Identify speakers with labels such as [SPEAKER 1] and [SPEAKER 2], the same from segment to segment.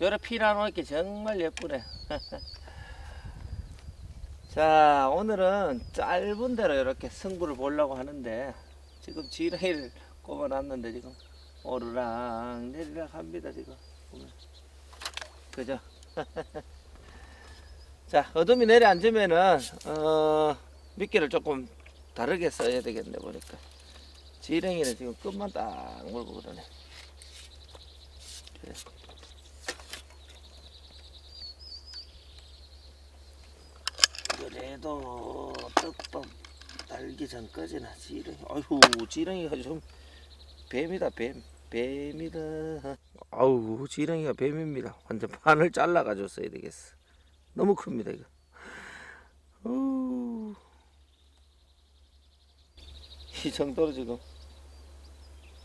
[SPEAKER 1] 요래 피라노니까 정말 예쁘네. 자, 오늘은 짧은 대로 이렇게 승부를 보려고 하는데 지금 지렁이를 꼽아놨는데 지금 오르락 내리락 합니다 지금. 그죠? 자, 어둠이 내려앉으면은 어, 미끼를 조금 다르게 써야 되겠네 보니까. 지렁이는 지금 끝만 딱 물고 그러네. 그래. 그래도 떡밥 달기 전까지는 지렁이. 아이고 지렁이가 좀 뱀이다 뱀. 뱀이다. 아우 지렁이가 뱀입니다. 완전 판을 잘라 써야 되겠어. 너무 큽니다 이거. 어우. 이 정도로 지금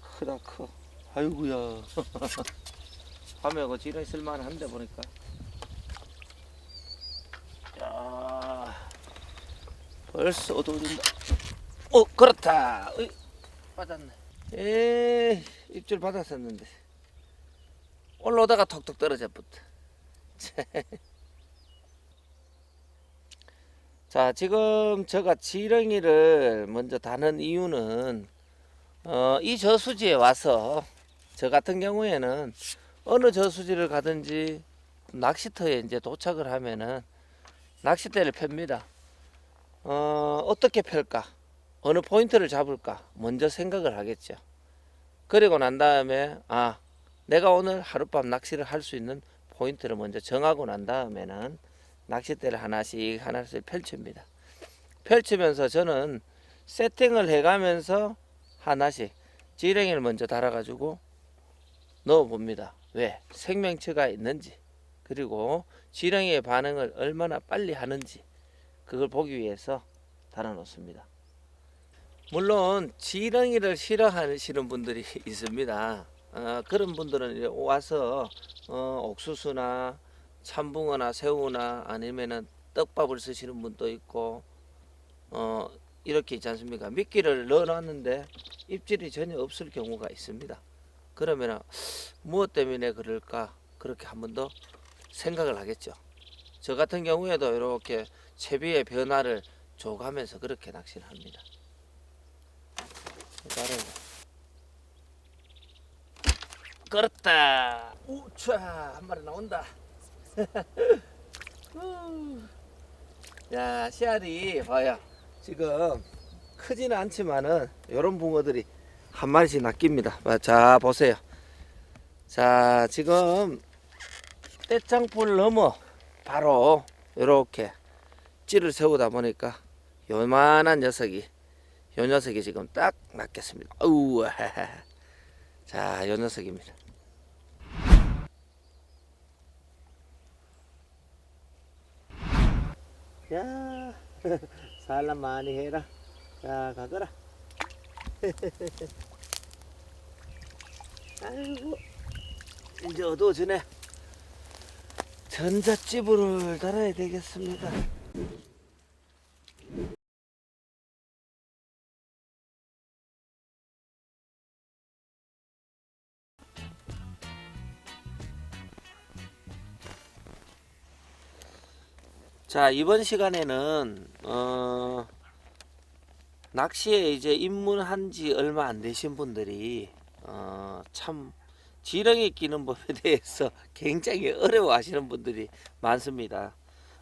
[SPEAKER 1] 크다 커. 아이고야. 밤에 그 지렁이 쓸만한데 보니까 야 벌써 어두워진다 어 그렇다. 으이, 빠졌네. 에이 입질 받았었는데. 올라오다가 톡톡 떨어져 붙어 자. 지금 제가 지렁이를 먼저 다는 이유는 어, 이 저수지에 와서 저 같은 경우에는 어느 저수지를 가든지 낚시터에 이제 도착을 하면은 낚싯대를 펴니다. 어, 어떻게 펼까? 어느 포인트를 잡을까? 먼저 생각을 하겠죠. 그리고 난 다음에, 아, 내가 오늘 하룻밤 낚시를 할 수 있는 포인트를 먼저 정하고 난 다음에는 낚싯대를 하나씩 하나씩 펼칩니다. 펼치면서 저는 세팅을 해가면서 하나씩 지렁이를 먼저 달아가지고 넣어봅니다. 왜? 생명체가 있는지 그리고 지렁이의 반응을 얼마나 빨리 하는지 그걸 보기 위해서 달아놓습니다. 물론 지렁이를 싫어하시는 분들이 있습니다. 어, 그런 분들은 와서 어, 옥수수나 참붕어나 새우나 아니면은 떡밥을 쓰시는 분도 있고 어, 이렇게 있지 않습니까? 미끼를 넣어놨는데 입질이 전혀 없을 경우가 있습니다. 그러면 무엇 때문에 그럴까 그렇게 한 번 더 생각을 하겠죠. 저 같은 경우에도 이렇게 채비의 변화를 줘가면서 그렇게 낚시를 합니다. 다른 그렇다. 우차 한 마리 나온다. 우. 야 씨알이 봐요. 지금 크지는 않지만은 이런 붕어들이 한 마리씩 낚입니다. 봐, 자 보세요. 자 지금 떼창풀 넘어 바로 이렇게 찌를 세우다 보니까 요만한 녀석이 요 녀석이 지금 딱 낚겠습니다. 우와. 자, 요 녀석입니다. 야, 살람 많이 해라. 자, 가거라. 아이고, 이제 어두워지네. 전자집을 달아야 되겠습니다. 자 이번 시간에는 어, 낚시에 이제 입문한 지 얼마 안 되신 분들이 어, 참 지렁이 끼는 법에 대해서 굉장히 어려워하시는 분들이 많습니다.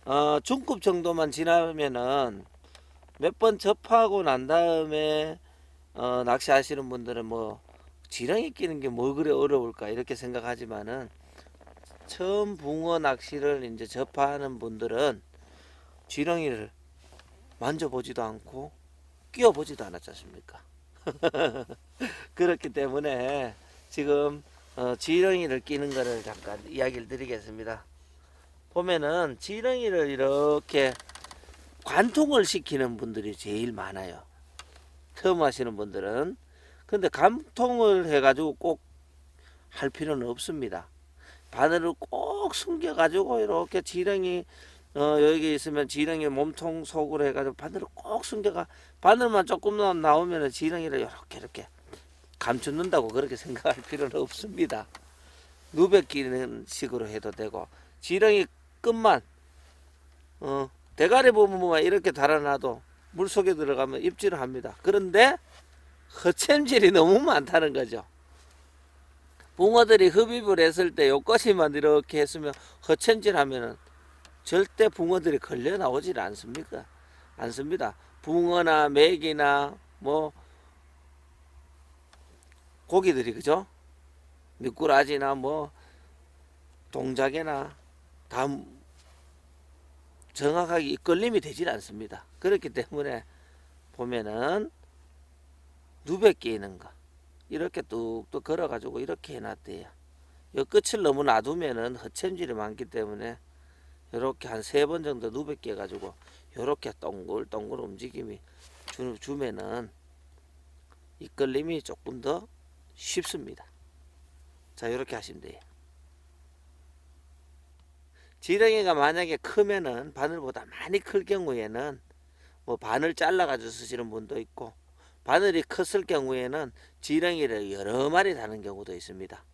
[SPEAKER 1] 어, 중급 정도만 지나면은 몇 번 접하고 난 다음에 어, 낚시하시는 분들은 뭐 지렁이 끼는 게 뭐 그래 어려울까 이렇게 생각하지만은 처음 붕어 낚시를 이제 접하는 분들은 지렁이를 만져보지도 않고 끼워보지도 않았지 않습니까? 그렇기 때문에 지금 어, 지렁이를 끼는 거를 잠깐 이야기를 드리겠습니다. 보면은 지렁이를 이렇게 관통을 시키는 분들이 제일 많아요. 처음 하시는 분들은. 근데 관통을 해가지고 꼭 할 필요는 없습니다. 바늘을 꼭 숨겨가지고 이렇게 지렁이 어, 여기 있으면 지렁이 몸통 속으로 해가지고 바늘을 꼭 숨겨가 바늘만 조금 나오면 지렁이를 이렇게 이렇게 감추는다고 그렇게 생각할 필요는 없습니다. 누베끼는 식으로 해도 되고 지렁이 끝만 어, 대가리 부분만 이렇게 달아놔도 물 속에 들어가면 입질을 합니다. 그런데 허챔질이 너무 많다는 거죠. 붕어들이 흡입을 했을 때 요것이만 이렇게 했으면 허챔질 하면은 절대 붕어들이 걸려 나오질 않습니까? 않습니다. 붕어나 메기나 뭐 고기들이 그죠? 미꾸라지나 뭐 동작이나 다 정확하게 이끌림이 되질 않습니다. 그렇기 때문에 보면은 누베 끼는 거 이렇게 뚝뚝 걸어가지고 이렇게 해놨대요. 이 끝을 너무 놔두면은 허챔질이 많기 때문에 이렇게 한 세 번 정도 누베 끼가지고 이렇게 동글동글 움직임이 주, 주면은 이끌림이 조금 더 쉽습니다. 자 이렇게 하시면 돼요. 지렁이가 만약에 크면은 바늘보다 많이 클 경우에는 뭐 바늘 잘라 가지고 쓰시는 분도 있고 바늘이 컸을 경우에는 지렁이를 여러 마리 다는 경우도 있습니다.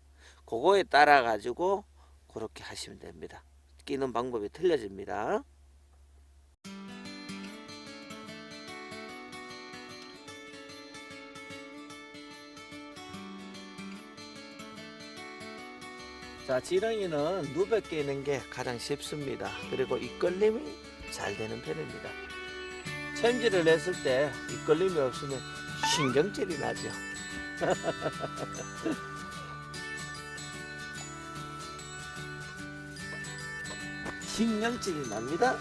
[SPEAKER 1] 그거에 따라 가지고 그렇게 하시면 됩니다. 끼는 방법이 틀려집니다. 자, 지렁이는 누베 끼는 게 가장 쉽습니다. 그리고 이끌림이 잘 되는 편입니다. 챔질을 했을 때 이끌림이 없으면 신경질이 나죠. 신경질이 납니다.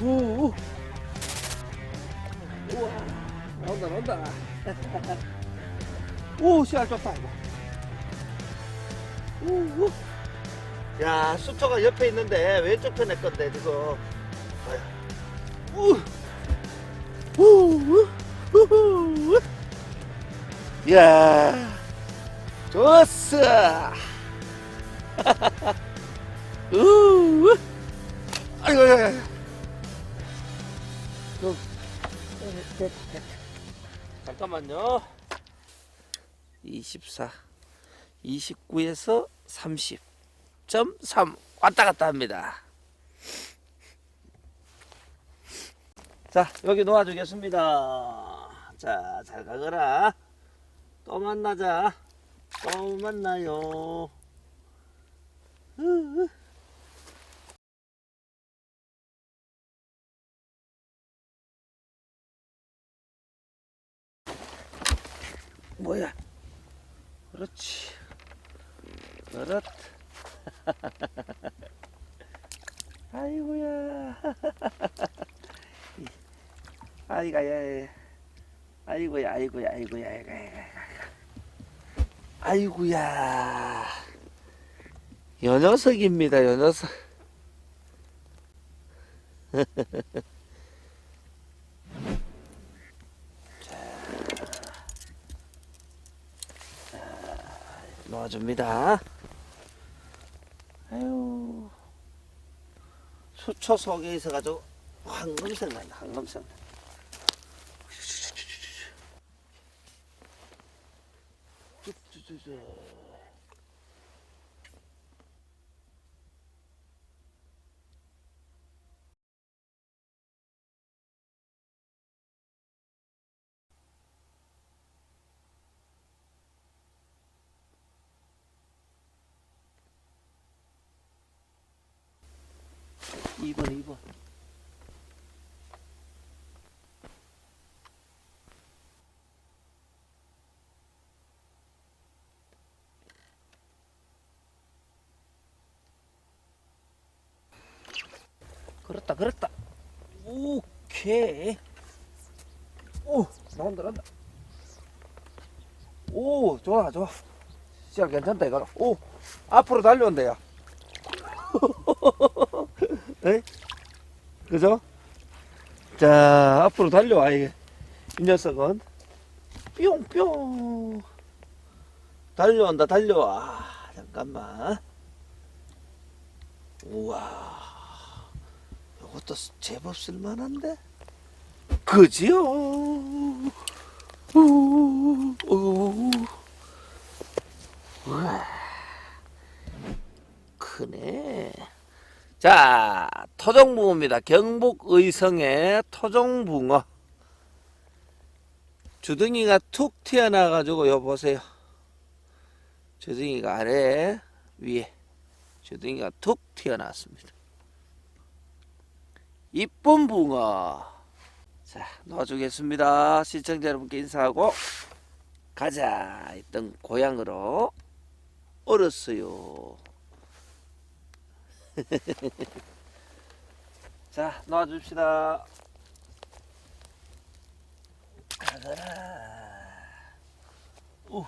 [SPEAKER 1] 우, 우. 우와, 나온다, 나온다. 오, 씨알 좋다, 이거. 우, 우. 야, 수초가 옆에 있는데 왼쪽 편에 건데, 지금. 우! 우! 야, 좋았어. 우! 아이고, 야, 야. 좀. 잠깐만요. 24, 29에서 30.3 왔다 갔다 합니다. 자, 여기 놓아주겠습니다. 자, 잘 가거라. 또 만나자. 또 만나요. 으으. 뭐야? 그렇지. 그렇. 아이고야. 아이가야 아이고야 아이고야 아이고야 아이고야 아이고야 요 녀석입니다 요 녀석 자, 놓아줍니다. 아유. 수초 속에 있어가지고 황금색 난다 황금색. 쭈쭈쭈쭈. 2번 2번. 그렇다 그렇다. 오케이. 오 나온다 나온다. 오 좋아 좋아. 시작 괜찮다 이거 오 앞으로 달려온다 야 에? 그죠? 자 앞으로 달려와 이게. 이 녀석은. 뿅뿅. 달려온다 달려와. 잠깐만. 우와. 이것도 제법 쓸만한데? 그지요? 우, 우. 우와. 크네 자 토종붕어입니다. 경북 의성의 토종붕어 주둥이가 툭 튀어나와 가지고 요 보세요. 주둥이가 아래 위에 주둥이가 툭 튀어나왔습니다. 이쁜 붕어. 자 놔주겠습니다. 시청자 여러분께 인사하고 가자. 있던 고향으로 얼었어요 자 놔줍시다. 가거라. 우.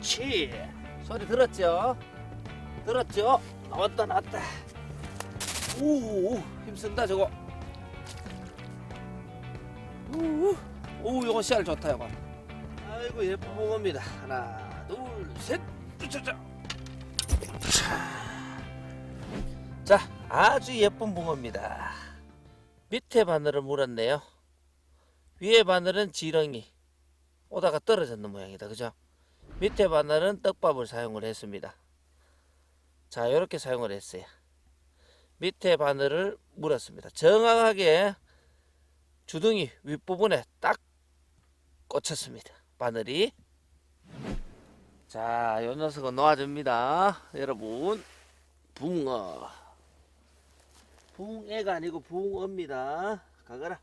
[SPEAKER 1] 그렇지. 소리 들었죠? 들었죠? 나왔다 나왔다. 오 힘쓴다 저거. 오 요거 씨알 좋다 요거. 아이고 예쁜 붕어입니다. 하나 둘셋. 자, 자 아주 예쁜 붕어입니다. 밑에 바늘을 물었네요. 위에 바늘은 지렁이. 오다가 떨어졌는 모양이다 그죠 밑에 바늘은 떡밥을 사용을 했습니다. 자, 이렇게 사용을 했어요. 밑에 바늘을 물었습니다. 정확하게 주둥이 윗부분에 딱 꽂혔습니다. 바늘이. 자, 요 녀석은 놓아줍니다. 여러분, 붕어. 붕애가 아니고 붕어입니다. 가거라.